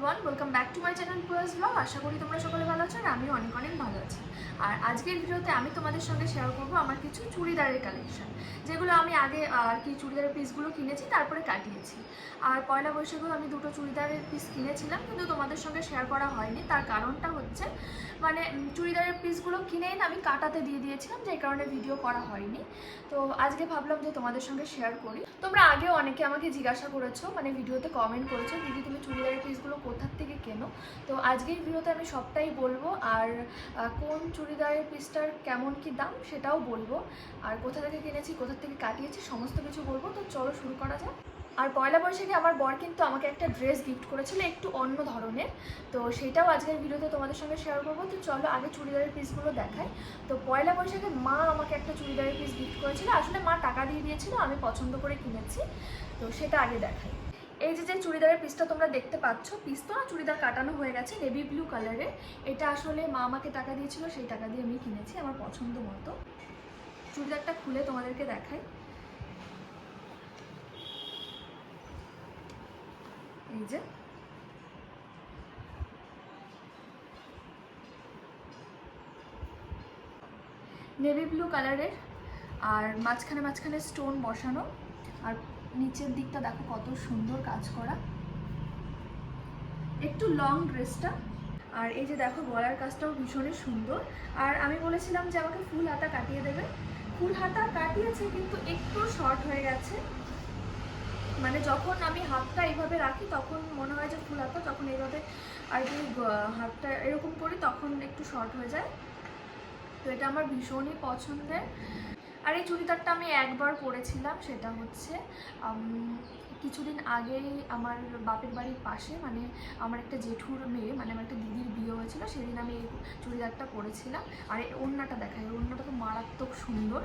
Everyone welcome back to my channel পুয়াস blog আশা করি তোমরা সকলে ভালো আছো আর আমিও অনেক অনেক ভালো আছি। আর আজকের ভিডিওতে আমি তোমাদের সঙ্গে শেয়ার করব আমার কিছু চুড়িদারের কালেকশন যেগুলো আমি আগে আর কি চুড়িদারের পিসগুলো কিনেছি, তারপরে কাটিয়েছি। আর পয়লা বৈশাখেও আমি দুটো চুড়িদারের পিস কিনেছিলাম, কিন্তু তোমাদের সঙ্গে শেয়ার করা হয়নি। তার কারণটা হচ্ছে মানে চুড়িদারের পিসগুলো কিনেই না আমি কাটাতে দিয়ে দিয়েছিলাম, যে কারণে ভিডিও করা হয়নি। তো আজকে ভাবলাম যে তোমাদের সঙ্গে শেয়ার করি। তোমরা আগেও অনেকে আমাকে জিজ্ঞাসা করেছ মানে ভিডিওতে কমেন্ট করেছ, দিদি তুমি চুড়িদারের পিসগুলো কোথার থেকে কেনো? তো আজকের ভিডিওতে আমি সবটাই বলব, আর কোন চুড়িদারের পিসটার কেমন কি দাম সেটাও বলব, আর কোথা থেকে কিনেছি কোথা থেকে কাটিয়েছি, সমস্ত কিছু বলব। তো চলো শুরু করা যাক। আর পয়লা বৈশাখে আমার বর কিন্তু আমাকে একটা ড্রেস গিফট করেছিল একটু অন্য ধরনের, তো সেটাও আজকের ভিডিওতে তোমাদের সঙ্গে শেয়ার করব। তো চলো আগে চুড়িদারের পিসগুলো দেখাই। তো পয়লা বৈশাখে মা আমাকে একটা চুড়িদারের পিস গিফট করেছিল। আসলে মা টাকা দিয়ে দিয়েছিল, আমি পছন্দ করে কিনেছি। তো সেটা আগে দেখাই। এই যে যে চুড়িদারের পিসটা তোমরা দেখতে পাচ্ছ পিস তো না চুড়িদার কাটানো হয়ে গেছে নেভি ব্লু কালারের এটা আসলে মা আমাকে টাকা দিয়েছিল, সেই টাকা দিয়ে আমি কিনেছি আমার পছন্দ মতো। চুড়িদারটা খুলে তোমাদেরকে দেখাই। এই যে। নেভি ব্লু কালারের আর মাঝখানে মাঝখানে স্টোন বসানো, আর নিচের দিকটা দেখো কত সুন্দর কাজ করা। একটু লং ড্রেসটা আর এই যে দেখো গলার কাজটাও ভীষণই সুন্দর। আর আমি বলেছিলাম যে আমাকে ফুল হাতা কাটিয়ে দেবে। ফুল হাতা কাটিয়েছে কিন্তু একটু শর্ট হয়ে গেছে। মানে যখন আমি হাতটা এইভাবে রাখি, তখন মনে হয় যে ফুল হাতা, যখন এইভাবে আর কি হাতটা এরকম করি, তখন একটু শর্ট হয়ে যায়। তো এটা আমার ভীষণই পছন্দের। আর এই চুড়িদারটা আমি একবার পরেছিলাম, সেটা হচ্ছে কিছুদিন আগেই আমার বাপের বাড়ির পাশে মানে আমার একটা জেঠুর মেয়ে মানে আমার একটা দিদির বিয়ে হয়েছিল, সেদিন আমি এই চুড়িদারটা পরেছিলাম। আর এই ওড়নাটা এই ওড়নাটা তো মারাত্মক সুন্দর।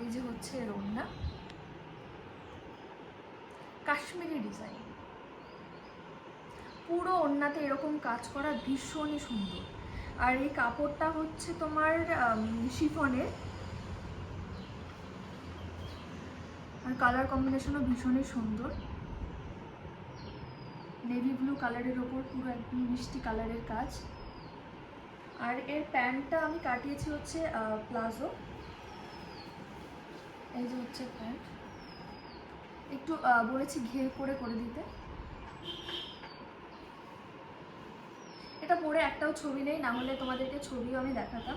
এই যে হচ্ছে এর ওড়না। কাশ্মীরি ডিজাইন। পুরো ওড়নাতে এরকম কাজ করা ভীষণই সুন্দর। আর এই কাপড়টা হচ্ছে তোমার শিফনের আর কালার কম্বিনেশনও ভীষণই সুন্দর। নেভি ব্লু কালারের ওপর পুরো একদম মিষ্টি কালারের কাজ। আর এর প্যান্টটা আমি কাটিয়েছি হচ্ছে প্লাজো। এই যে হচ্ছে প্যান্ট। একটু বলেছি ঘের করে করে দিতে। এটা পরে একটাও ছবি নেই না হলে তোমাদেরকে ছবিও আমি দেখাতাম।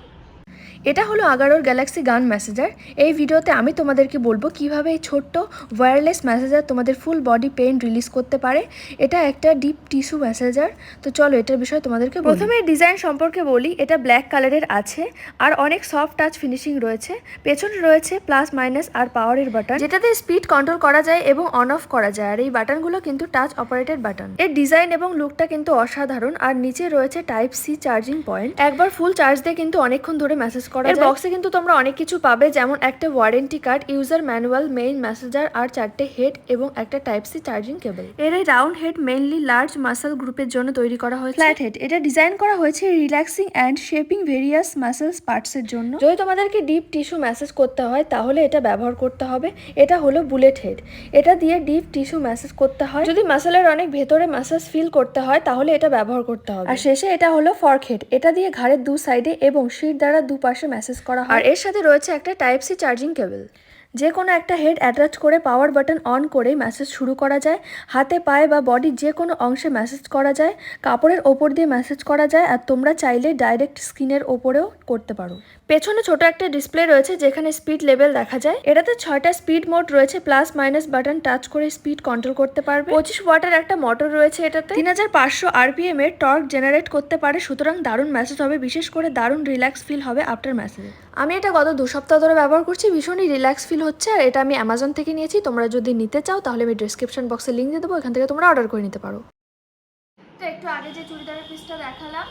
এটা হলো আগারোর গ্যালাক্সি গান মেসেজার এই ভিডিওতে আমি তোমাদেরকে বলব কীভাবে এই ছোট্ট ওয়্যারলেস ম্যাসেজার তোমাদের ফুল বডি পেইন রিলিজ করতে পারে। এটা একটা ডিপ টিস্যু মেসেজার তো চলো এটার বিষয়ে তোমাদেরকে প্রথমে ডিজাইন সম্পর্কে বলি এটা ব্ল্যাক কালারের আছে আর অনেক সফট টাচ ফিনিশিং রয়েছে। পেছনে রয়েছে প্লাস মাইনাস আর পাওয়ারের বাটন যেটাতে স্পিড কন্ট্রোল করা যায় এবং অন অফ করা যায় আর এই বাটনগুলো কিন্তু টাচ অপারেটেড বাটন এর ডিজাইন এবং লুকটা কিন্তু অসাধারণ আর নিচে রয়েছে টাইপ সি চার্জিং পয়েন্ট একবার ফুল চার্জ দিয়ে কিন্তু অনেকক্ষণ ধরে মেসেজ করা এর বক্সে কিন্তু তোমরা অনেক কিছু পাবে যেমন একটা warranty card user manual main massager আর চারটে হেড এবং একটা টাইপ সি চার্জিং কেবল এর এই round head mainly large muscle গ্রুপের জন্য তৈরি করা হয়েছে। ফ্ল্যাট হেড এটা ডিজাইন করা হয়েছে relaxing and shaping various muscles parts এর জন্য। যদি তোমাদেরকে ডিপ টিস্যু ম্যাসেজ করতে হয় তাহলে এটা ব্যবহার করতে হবে। এটা হলো বুলেট হেড এটা দিয়ে ডিপ টিস্যু ম্যাসেজ করতে হয়। যদি মাসেলের অনেক ভেতরে ম্যাসেজ ফিল করতে হয় তাহলে এটা ব্যবহার করতে হবে। আর শেষে এটা হলো ফর্ক হেড এটা দিয়ে ঘাড়ের দু সাইডে এবং শির দ্বারা দুপাশে মেসেজ করা হয়। আর এর সাথে রয়েছে একটা টাইপ সি চার্জিং কেবল যে কোনো একটা হেড অ্যাটাচ করে পাওয়ার বাটন অন করে মেসেজ শুরু করা যায়। হাতে পায়ে বা বডির যে কোনো অংশে মেসেজ করা যায়। কাপড়ের ওপর দিয়ে মেসেজ করা যায় আর তোমরা চাইলে ডাইরেক্ট স্ক্রিনের ওপরেও করতে পারো। পেছনে ছোট একটা ডিসপ্লে রয়েছে যেখানে স্পিড লেভেল দেখা যায়। এটাতে ছয়টা স্পিড মোড রয়েছে প্লাস মাইনাস বাটন টাচ করে স্পিড কন্ট্রোল করতে পারবে। পঁচিশ ওয়াটের একটা মোটর রয়েছে এটাতে। তিন হাজার পাঁচশো আরপিএম এর টর্ক জেনারেট করতে পারে, সুতরাং দারুণ মেসেজ হবে, বিশেষ করে দারুণ রিল্যাক্স ফিল হবে আফটার মেসেজে আমি এটা গত দু সপ্তাহ ধরে ব্যবহার করছি, ভীষণই রিল্যাক্স ফিল হচ্ছে আর এটা আমি অ্যামাজন থেকে নিয়েছি। তোমরা যদি নিতে চাও তাহলে আমি ডিসক্রিপশন বক্সে লিঙ্ক দিয়ে দেবো এখান থেকে তোমরা অর্ডার করে নিতে পারো। তো একটু আগে যে চুড়িদারের পিসটা দেখালাম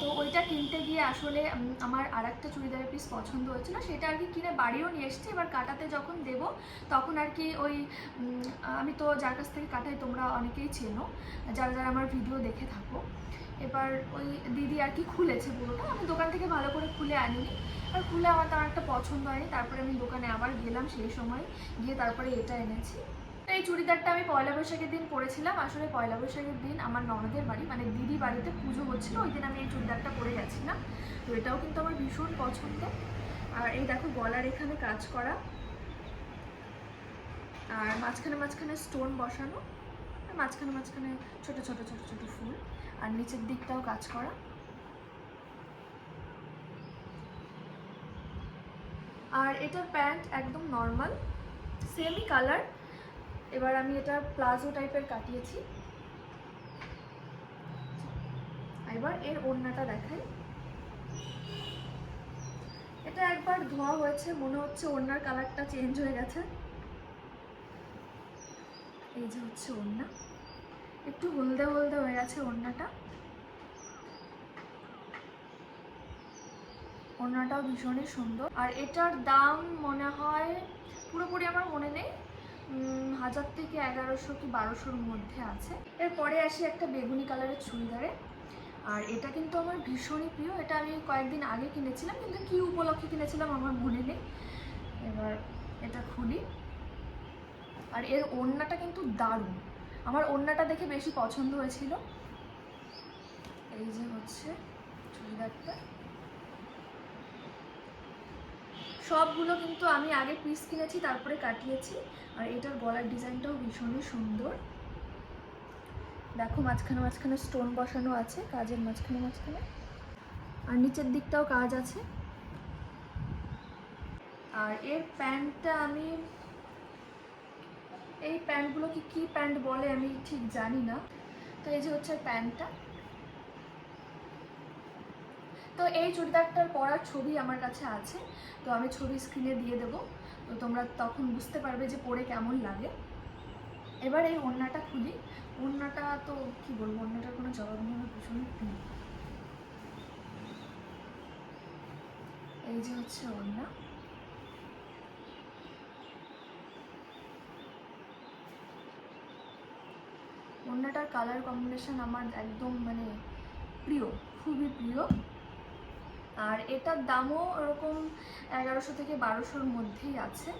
তো ওইটা কিনতে গিয়ে আসলে আমার আর একটা চুড়িদারের পিস পছন্দ হয়েছিল। সেটা আর কি কিনে বাড়িও নিয়ে এসেছি, এবার কাটাতে যখন দেব তখন আর কি ওই আমি তো যার কাছ থেকে কাটাই তোমরা অনেকেই চেনো, যারা যারা আমার ভিডিও দেখে থাকো। এবার ওই দিদি আর কি খুলেছে পুরোটা। আমি দোকান থেকে ভালো করে খুলে আনিনি। আর খুলে আমার তেমন একটা পছন্দ হয়নি। তারপরে আমি দোকানে আবার গেলাম সেই সময়। গিয়ে তারপরে এটা এনেছি। এই চুড়িদারটা আমি পয়লা বৈশাখের দিন পরেছিলাম। আসলে পয়লা বৈশাখের দিন আমার ননদের বাড়ি মানে দিদি বাড়িতে পুজো হচ্ছিল। ওই দিন আমি এই চুড়িদারটা পরে গেছিলাম। তো এটাও কিন্তু আমার ভীষণ পছন্দ। আর এই দেখো গলার এখানে কাজ করা। আর মাঝখানে মাঝখানে স্টোন বসানো। আর মাঝখানে মাঝখানে ছোট ছোট ছোট ছোট ফুল। আর নিচের দিকটাও কাজ করা। আর এটার প্যান্ট একদম নর্মাল সেমই কালার এবার আমি এটা প্লাজো টাইপের কাটিয়েছি। এবার এর ওড়নাটা দেখাই। এটা একবার ধোয়া হয়েছে, মনে হচ্ছে ওড়নার কালারটা চেঞ্জ হয়ে গেছে। এই যে হচ্ছে ওড়না। একটু হলদে হলদে হয়ে গেছে ওড়নাটা। ওড়নাটাও ভীষণই সুন্দর। আর এটার দাম মনে হয় পুরোপুরি আমার মনে নেই। হাজার থেকে এগারোশো কি বারোশোর মধ্যে আছে। এরপরে আসি একটা বেগুনি কালারের চুড়িদারে। আর এটা কিন্তু আমার ভীষণই প্রিয়। এটা আমি কয়েকদিন আগে কিনেছিলাম, কিন্তু কী উপলক্ষে কিনেছিলাম আমার মনে নেই। এবার এটা খুলি। আর এর ওড়নাটা কিন্তু দারুণ। আমার ওড়নাটা দেখে বেশি পছন্দ হয়েছিল। এই যে হচ্ছে চুড়িদারটা। সবগুলো কিন্তু আমি আগে পিস কিনেছি, তারপরে কাটিয়েছি। আর এটার গলার ডিজাইনটাও ভীষণই সুন্দর। দেখো মাঝখানে মাঝখানে স্টোন বসানো আছে, কাজের মাঝখানে মাঝখানে। আর নিচের দিকটাও কাজ আছে। আর এর প্যান্টটা আমি এই প্যান্টগুলোকে কি প্যান্ট বলে আমি ঠিক জানি না। তো এই যে হচ্ছে প্যান্টটা। তো এই চুড়িদারটার পরার ছবি আমার কাছে আছে। তো আমি ছবি স্ক্রিনে দিয়ে দেবো। তো তোমরা তখন বুঝতে পারবে যে পরে কেমন লাগে। এবার এই ওড়নাটা খুলি। ওড়নাটা তো কি বলব, ওড়নাটার কোনো জবাব নেই। ভীষণ এই যে হচ্ছে ওড়না। ওড়নাটার কালার কম্বিনেশান আমার একদম মানে প্রিয়, খুবই প্রিয়। আর এটার দামও ওরকম এগারোশো থেকে বারোশোর মধ্যেই আছে।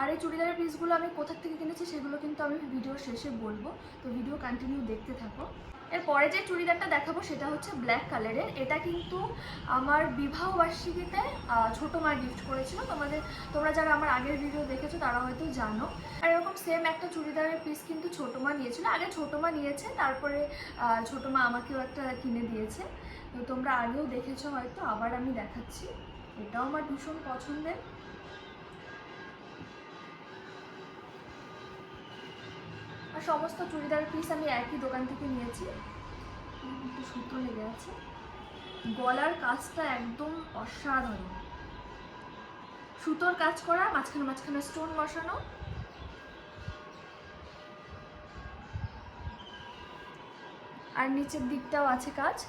আর এই চুড়িদারের পিসগুলো আমি কোথার থেকে কিনেছি সেগুলো কিন্তু আমি ভিডিও শেষে বলব। তো ভিডিও কন্টিনিউ দেখতে থাকো। এরপরে যে চুড়িদারটা দেখাবো সেটা হচ্ছে ব্ল্যাক কালারের এটা কিন্তু আমার বিবাহ বার্ষিকীতে ছোটো মা গিফট করেছিল। তোমাদের, তোমরা যারা আমার আগের ভিডিও দেখেছ তারা হয়তো জানো। আর এরকম সেম একটা চুড়িদারের পিস কিন্তু ছোটো মা নিয়েছিল। আগে ছোটো মা নিয়েছে, তারপরে ছোটো মা আমাকেও একটা কিনে দিয়েছে। তো তোমরা আগেও দেখেছ হয়তো, আবার আমি দেখাচ্ছি। এটাও আমার ভীষণ পছন্দের। আর সমস্ত চুড়িদার পিস আমি একই দোকান থেকে নিয়েছি। একটু সুতো লেগে আছে। গলার কাজটা একদম অসাধারণ। সুতোর কাজ করা, মাঝখানে মাঝখানে স্টোন বসানো। আর নিচের দিকটাও আছে কাজ।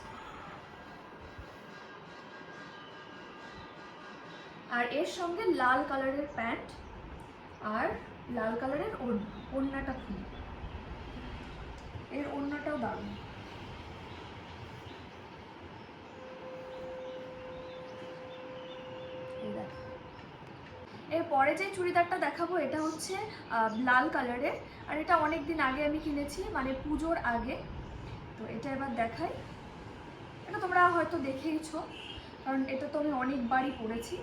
আর এর সঙ্গে লাল কালারের প্যান্ট আর লাল কালারের ওড়না ওড়নাটা খুলি। এর এই দেখো। এরপরে যে চুড়িদারটা দেখাবো, এটা হচ্ছে লাল কালারের, আর এটা অনেক দিন আগে আমি কিনেছি মানে পুজোর আগে। তো এটা এবার দেখাই। এটা তোমরা হয়তো দেখেইছো, কারণ এটা তো আমি অনেকবারই পরেছি।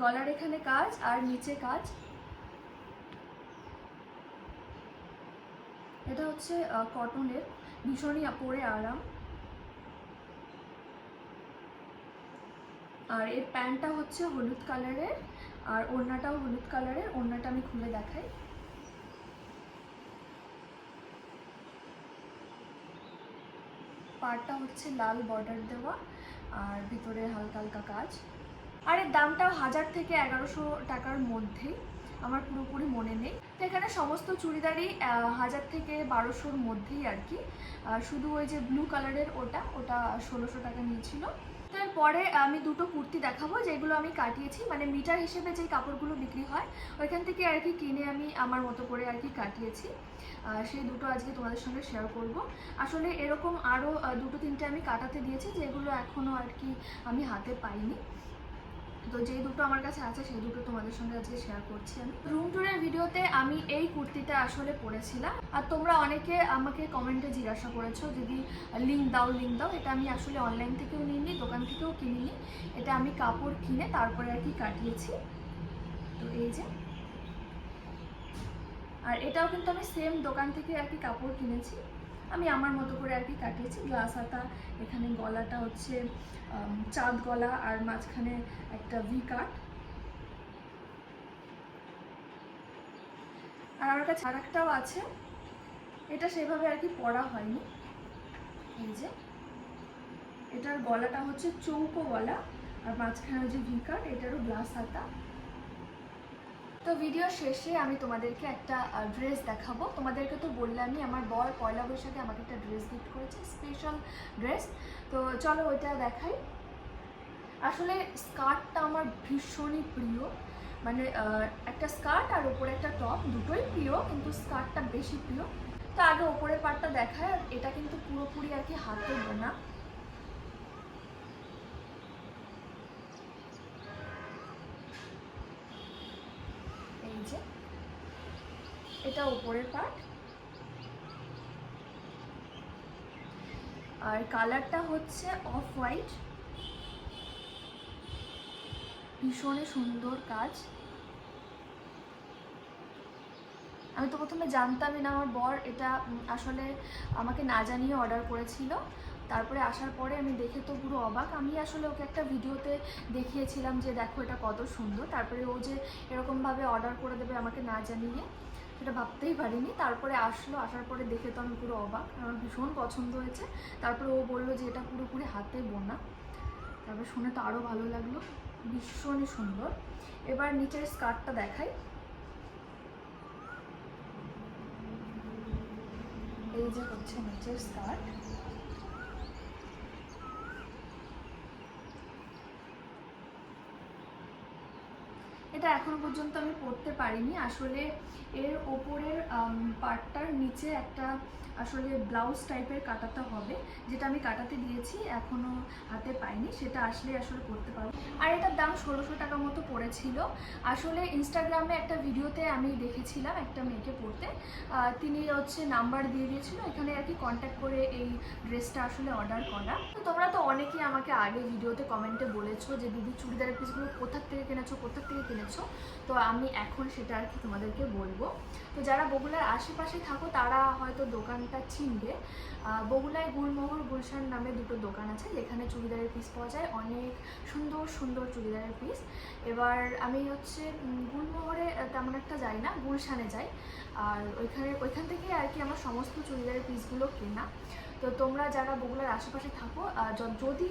গলার এখানে কাজ আর নিচে কাজ। এটা হচ্ছে কটনের ভীষণই পরে আরাম। আর এর প্যান্টটা হচ্ছে হলুদ কালারের, আর ওড়নাটাও হলুদ কালারের, ওড়নাটা আমি খুলে দেখাই। পাড়টা হচ্ছে লাল বর্ডার দেওয়া, আর ভিতরে হালকা হালকা কাজ। আর এর দামটাও হাজার থেকে এগারোশো টাকার মধ্যেই, আমার পুরোপুরি মনে নেই। তো এখানে সমস্ত চুড়িদারই হাজার থেকে বারোশোর মধ্যেই আর কি। শুধু ওই যে ব্লু কালারের ওটা ওটা ষোলোশো টাকা নিয়েছিল। তারপরে আমি দুটো কুর্তি দেখাবো, যেগুলো আমি কাটিয়েছি। মানে মিটার হিসেবে যেই কাপড়গুলো বিক্রি হয়, ওইখান থেকে আর কি কিনে আমি আমার মতো করে আর কি কাটিয়েছি। সেই দুটো আজকে তোমাদের সঙ্গে শেয়ার করব। আসলে এরকম আরও দুটো তিনটে আমি কাটাতে দিয়েছি, যেগুলো এখনও আর কি আমি হাতে পাইনি। তো যেই দুটো আমার কাছে আছে, সেই দুটো তোমাদের সঙ্গে আজকে শেয়ার করছি আমি। রুম ট্যুরের ভিডিওতে আমি এই কুর্তিটা আসলে পরেছিলাম। আর তোমরা অনেকে আমাকে কমেন্টে জিজ্ঞাসা করেছ, যদি লিঙ্ক দাও লিঙ্ক দাও, এটা আমি আসলে অনলাইন থেকেও নিইনি, দোকান থেকেও কিনিনি। এটা আমি কাপড় কিনে তারপরে আর কি কাটিয়েছি। তো এই যে। আর এটাও কিন্তু আমি সেম দোকান থেকে আর কি কাপড় কিনেছি। আমি আমার মতো করে আর কি কাটিয়েছি। গ্লাস হাতা এখানে গলাটা হচ্ছে চাঁদ গলা আর মাঝখানে একটা ভি কাট আর আমার কাছে আর একটাও আছে। এটা সেভাবে আর কি পরা হয়নি। এই যে। এটার গলাটা হচ্ছে চৌকো গলা আর মাঝখানে যে ভি কাট এটারও গ্লাস হাতা তো ভিডিও শেষে আমি তোমাদেরকে একটা ড্রেস দেখাবো। তোমাদেরকে তো বললামই, আমার বর পয়লা বৈশাখে আমাকে একটা ড্রেস গিফট করেছে স্পেশাল ড্রেস তো চলো ওইটা দেখাই। আসলে স্কার্টটা আমার ভীষণই প্রিয়। মানে একটা স্কার্ট আর ওপরে একটা টপ দুটোই প্রিয়, কিন্তু স্কার্টটা বেশি প্রিয়। তো আগে ওপরের পার্টটা দেখায় এটা কিন্তু পুরোপুরি আর কি হাতে বোনা। এই এটা উপরের পার্ট আর কালারটা হচ্ছে অফ হোয়াইট ভীষণই সুন্দর কাজ। আমি তো প্রথমে জানতামই না, আমার বর এটা আসলে আমাকে না জানিয়ে অর্ডার করেছিল। তারপরে আসার পরে আমি দেখে তো পুরো অবাক। আমি আসলে ওকে একটা ভিডিওতে দেখিয়েছিলাম যে, দেখো এটা কত সুন্দর। তারপরে ও যে এরকমভাবে অর্ডার করে দেবে আমাকে না জানিয়ে, সেটা ভাবতেই পারিনি। তারপরে আসলো, আসার পরে দেখে তো আমি পুরো অবাক। আমার ভীষণ পছন্দ হয়েছে। তারপরে ও বলল যে, এটা পুরোপুরি হাতে বোনা। তারপরে শুনে তো আরও ভালো লাগল। ভীষণই সুন্দর। এবার নিচের স্কার্টটা দেখাই। এই যে হচ্ছে নিচের স্কার্ট। এটা এখনও পর্যন্ত আমি পড়তে পারিনি। আসলে এর ওপরের পার্টটার নিচে একটা আসলে ব্লাউজ টাইপের কাটাতে হবে, যেটা আমি কাটাতে দিয়েছি, এখনও হাতে পাইনি, সেটা আসলে আসলে করতে পারব। আর এটার দাম ষোলোশো টাকা মতো পড়েছিল। আসলে ইনস্টাগ্রামে একটা ভিডিওতে আমি দেখেছিলাম একটা মেয়েকে পড়তে। তিনি হচ্ছে নাম্বার দিয়ে দিয়েছিল, এখানে আর কি কন্ট্যাক্ট করে এই ড্রেসটা আসলে অর্ডার করা। তো তোমরা তো অনেকেই আমাকে আগে ভিডিওতে কমেন্টে বলেছ যে, দিদি, চুড়িদারের পিসগুলো কোথার থেকে কিনেছো, কোথার থেকে কিনেছো? তো আমি এখন সেটা আর কি তোমাদেরকে বলব। তো যারা বগুলার আশেপাশে থাকো, তারা হয়তো দোকানটা চিনবে। বগুলায় গুলমোহর গুলশান নামে দুটো দোকান আছে, যেখানে চুড়িদারের পিস পাওয়া যায়। অনেক সুন্দর সুন্দর চুড়িদারের পিস এবার আমি হচ্ছে গুলমোহরে তেমন একটা যাই না, গুলশানে যাই। আর ওইখানে, ওইখান থেকে আর কি আমার সমস্ত চুড়িদারের পিসগুলো কেনা। তো তোমরা যারা বগুলার আশেপাশে থাকো যদি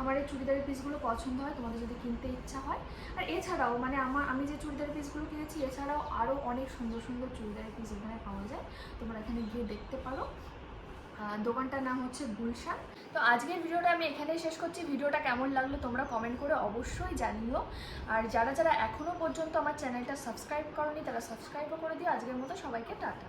আমার এই চুড়িদারের পিসগুলো পছন্দ হয়, তোমাদের যদি কিনতে ইচ্ছা হয়। আর এছাড়াও মানে আমার, আমি যে চুড়িদারের পিসগুলো কিনেছি, এছাড়াও আরও অনেক সুন্দর সুন্দর চুড়িদারের পিস এখানে পাওয়া যায়। তোমরা এখানে গিয়ে দেখতে পারো। দোকানটার নাম হচ্ছে গুলশান। তো আজকের ভিডিওটা আমি এখানেই শেষ করছি। ভিডিওটা কেমন লাগল তোমরা কমেন্ট করে অবশ্যই জানিও। আর যারা যারা এখনও পর্যন্ত আমার চ্যানেলটা সাবস্ক্রাইব করনি, তারা সাবস্ক্রাইবও করে দিও। আজকের মতো সবাইকে টাটা।